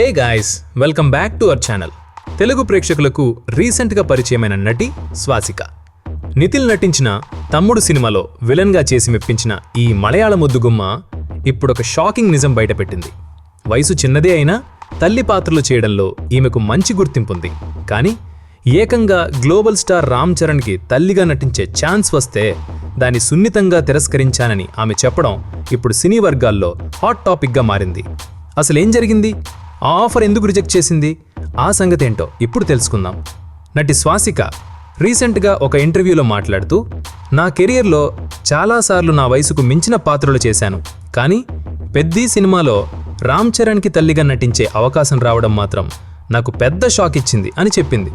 Hey guys welcome back to our channel Telugu ప్రేక్షకులకు రీసెంట్గా పరిచయమైన నటి స్వాసిక. నితిల్ నటించిన తమ్ముడు సినిమాలో విలన్గా చేసి మెప్పించిన ఈ మలయాళ ముద్దుగుమ్మ ఇప్పుడు ఒక షాకింగ్ నిజం బయటపెట్టింది. వయసు చిన్నదే అయినా తల్లి పాత్రలు చేయడంలో ఈమెకు మంచి గుర్తింపుంది. కానీ ఏకంగా గ్లోబల్ స్టార్ రామ్ చరణ్కి తల్లిగా నటించే ఛాన్స్ వస్తే దాన్ని సున్నితంగా తిరస్కరించానని ఆమె చెప్పడం ఇప్పుడు సినీ వర్గాల్లో హాట్ టాపిక్గా మారింది. అసలేం జరిగింది? ఆ ఆఫర్ ఎందుకు రిజెక్ట్ చేసింది? ఆ సంగతి ఏంటో ఇప్పుడు తెలుసుకుందాం. నటి స్వాసిక రీసెంట్గా ఒక ఇంటర్వ్యూలో మాట్లాడుతూ నా కెరియర్లో చాలాసార్లు నా వయసుకు మించిన పాత్రలు చేశాను కానీ పెద్ది సినిమాలో రామ్ చరణ్కి తల్లిగా నటించే అవకాశం రావడం మాత్రం నాకు పెద్ద షాక్ ఇచ్చింది అని చెప్పింది.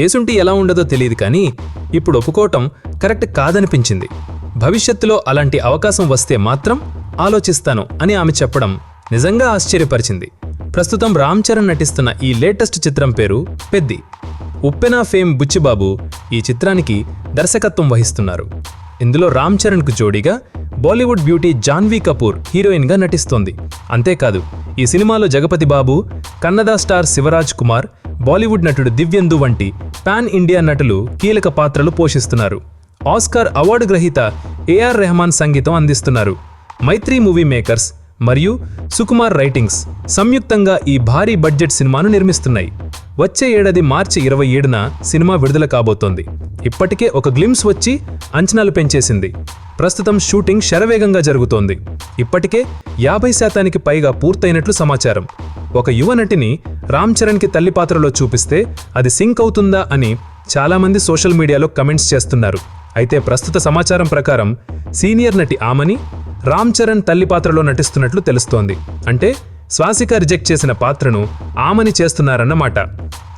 చేసుంటే ఎలా ఉండదో తెలియదు కానీ ఇప్పుడు ఒప్పుకోవటం కరెక్ట్ కాదనిపించింది. భవిష్యత్తులో అలాంటి అవకాశం వస్తే మాత్రం ఆలోచిస్తాను అని ఆమె చెప్పడం నిజంగా ఆశ్చర్యపరిచింది. ప్రస్తుతం రామ్ చరణ్ నటిస్తున్న ఈ లేటెస్ట్ చిత్రం పేరు పెద్ది. ఉప్పెనా ఫేమ్ బుచ్చిబాబు ఈ చిత్రానికి దర్శకత్వం వహిస్తున్నారు. ఇందులో రామ్ చరణ్కు జోడీగా బాలీవుడ్ బ్యూటీ జాన్వీ కపూర్ హీరోయిన్గా నటిస్తోంది. అంతేకాదు ఈ సినిమాలో జగపతి బాబు కన్నడ స్టార్ శివరాజ్ కుమార్ బాలీవుడ్ నటుడు దివ్యందు వంటి పాన్ ఇండియా నటులు కీలక పాత్రలు పోషిస్తున్నారు. ఆస్కార్ అవార్డు గ్రహీత ఏఆర్ రెహమాన్ సంగీతం అందిస్తున్నారు. మైత్రి మూవీ మేకర్స్ మరియు సుకుమార్ రైటింగ్స్ సంయుక్తంగా ఈ భారీ బడ్జెట్ సినిమాను నిర్మిస్తున్నాయి. వచ్చే ఏడాది మార్చి ఇరవై ఏడున సినిమా విడుదల కాబోతోంది. ఇప్పటికే ఒక గ్లిమ్స్ వచ్చి అంచనాలు పెంచేసింది. ప్రస్తుతం షూటింగ్ శరవేగంగా జరుగుతోంది. ఇప్పటికే యాభై శాతానికి పైగా పూర్తయినట్లు సమాచారం. ఒక యువ నటిని రామ్ చరణ్కి తల్లి పాత్రలో చూపిస్తే అది సింక్ అవుతుందా అని చాలామంది సోషల్ మీడియాలో కమెంట్స్ చేస్తున్నారు. అయితే ప్రస్తుత సమాచారం ప్రకారం సీనియర్ నటి ఆమని రామ్ చరణ్ తల్లి పాత్రలో నటిస్తున్నట్లు తెలుస్తోంది. అంటే శ్వాసిక రిజెక్ట్ చేసిన పాత్రను ఆమని చేస్తున్నారన్నమాట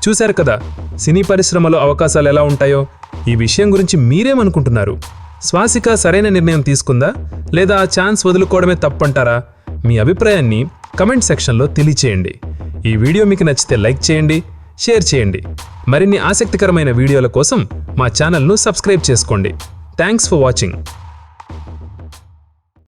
చూశారు కదా సినీ పరిశ్రమలో అవకాశాలు ఎలా ఉంటాయో? ఈ విషయం గురించి మీరేమనుకుంటున్నారు? శ్వాసిక సరైన నిర్ణయం తీసుకుందా? లేదా ఆ ఛాన్స్ వదులుకోవడమే తప్పంటారా? మీ అభిప్రాయాన్ని కమెంట్ సెక్షన్లో తెలియచేయండి. ఈ వీడియో మీకు నచ్చితే లైక్ చేయండి షేర్ చేయండి. మరిన్ని ఆసక్తికరమైన వీడియోల కోసం మా ఛానల్ను సబ్స్క్రైబ్ చేసుకోండి. Thanks for watching.